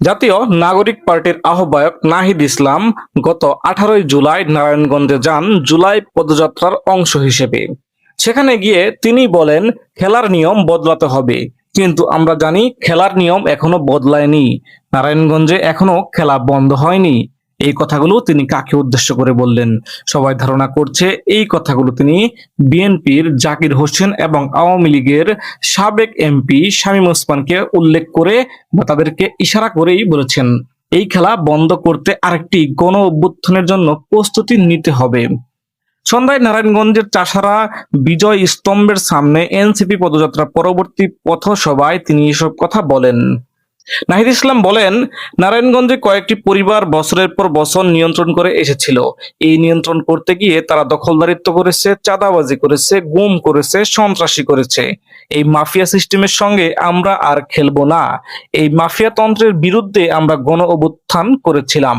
জাতীয় নাগরিক পার্টির আহ্বায়ক নাহিদ ইসলাম গত আঠারোই জুলাই নারায়ণগঞ্জে যান জুলাই পদযাত্রার অংশ হিসেবে। সেখানে গিয়ে তিনি বলেন, খেলার নিয়ম বদলাতে হবে। কিন্তু আমরা জানি, খেলার নিয়ম এখনও বদলায়নি। নারায়ণগঞ্জে এখনও খেলা বন্ধ হয়নি। এই কথাগুলো তিনি কাকে উদ্দেশ্য করে বললেন? সবাই ধারণা করছে এই কথাগুলো তিনি বিএনপির জাকির হোসেন এবং আওয়ামী লীগের সাবেক এমপি শামীম ওসমানকে উল্লেখ করে বা তাদেরকে ইশারা করেই বলেছেন। এই খেলা বন্ধ করতে আরেকটি গণ অভ্যুত্থানের জন্য প্রস্তুতি নিতে হবে। সন্ধ্যায় নারায়ণগঞ্জের চাষারা বিজয় স্তম্ভের সামনে এনসিপি পদযাত্রা পরবর্তী পথসভায় তিনি এসব কথা বলেন। নাহিদ ইসলাম বলেন, নারায়ণগঞ্জে কয়েকটি পরিবার বছরের পর বছর নিয়ন্ত্রণ করে এসেছিল। এই নিয়ন্ত্রণ করতে গিয়ে তারা দখলদারিত্ব করেছে, চাঁদাবাজি করেছে, গুম করেছে, সন্ত্রাসী করেছে। এই মাফিয়া সিস্টেমের সঙ্গে আমরা আর খেলব না। এই মাফিয়া তন্ত্রের বিরুদ্ধে আমরা গণ অভ্যুত্থান করেছিলাম।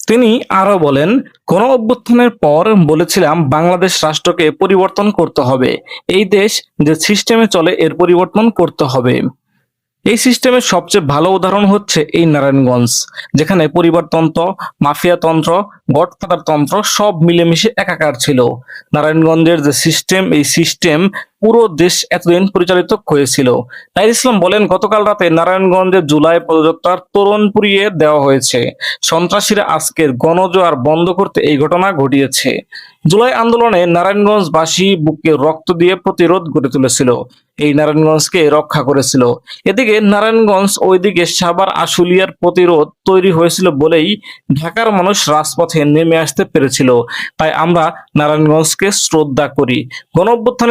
তিনি আরও বলেন, গণ অভ্যুত্থানের পর বলেছিলাম বাংলাদেশ রাষ্ট্রকে পরিবর্তন করতে হবে। এই দেশ যে সিস্টেমে চলে এর পরিবর্তন করতে হবে। এই সিস্টেমের সবচেয়ে ভালো উদাহরণ হচ্ছে এই নারায়ণগঞ্জ, যেখানে পরিবারতন্ত্র মাফিয়াতন্ত্র গডফাদার তন্ত্র সব মিলেমিশে একাকার ছিল। নারায়ণগঞ্জের যে সিস্টেম, এই সিস্টেম পুরো দেশ এতদিন পরিচালিত হয়েছিল। নাইর ইসলাম বলেন, গতকাল রাতে নারায়ণগঞ্জের জুলাই পদযাত্রার তোরণ দেওয়া হয়েছে। সন্ত্রাসীরা আজকের গণজোয়ার বন্ধ করতে এই ঘটনা ঘটিয়েছে। জুলাই আন্দোলনে নারায়ণগঞ্জবাসী বুকে রক্ত দিয়ে প্রতিরোধ গড়ে তুলেছিল। এই নারায়ণগঞ্জকে রক্ষা করেছিল। এদিকে নারায়ণগঞ্জ ওইদিকে সাবার আশুলিয়ার প্রতিরোধ তৈরি হয়েছিল বলেই ঢাকার মানুষ রাজপথে নেমে আসতে পেরেছিল। তাই আমরা নারায়ণগঞ্জকে শ্রদ্ধা করি। গণ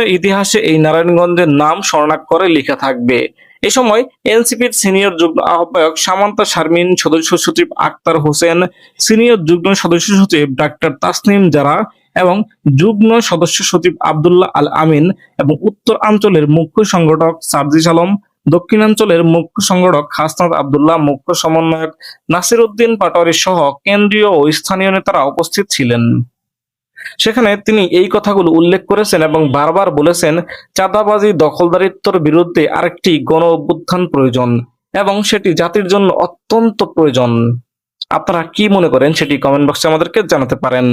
ইতিহাসে এই নারায়ণগঞ্জের নাম স্বর্ণাক্ষরে লেখা থাকবে। এ সময় এনসিপির সিনিয়র যুগ্ম আহ্বায়ক সামান্তা শারমিন, সদস্য সচিব আক্তার হোসেন, সিনিয়র যুগ্ম সদস্য সচিব ডাক্তার তাসনিম জারা এবং যুগ্ম সদস্য সচিব আবদুল্লাহ আল আমিন এবং উত্তর অঞ্চলের মুখ্য সংগঠক সার্জিস আলম, দক্ষিণাঞ্চলের মুখ্য সংগঠক হাসনাত আব্দুল্লাহ, মুখ্য সমন্বয়ক নাসির উদ্দিন পাটোয়ারি সহ কেন্দ্রীয় ও স্থানীয় নেতারা উপস্থিত ছিলেন। সেখানে তিনি এই কথাগুলো উল্লেখ করেছেন এবং বারবার বলেছেন, চাঁদাবাজি দখলদারিত্বর বিরুদ্ধে আরেকটি গণ অভ্যুত্থান প্রয়োজন এবং সেটি জাতির জন্য অত্যন্ত প্রয়োজন। আপনারা কি মনে করেন সেটি কমেন্ট বক্সে আমাদেরকে জানাতে পারেন।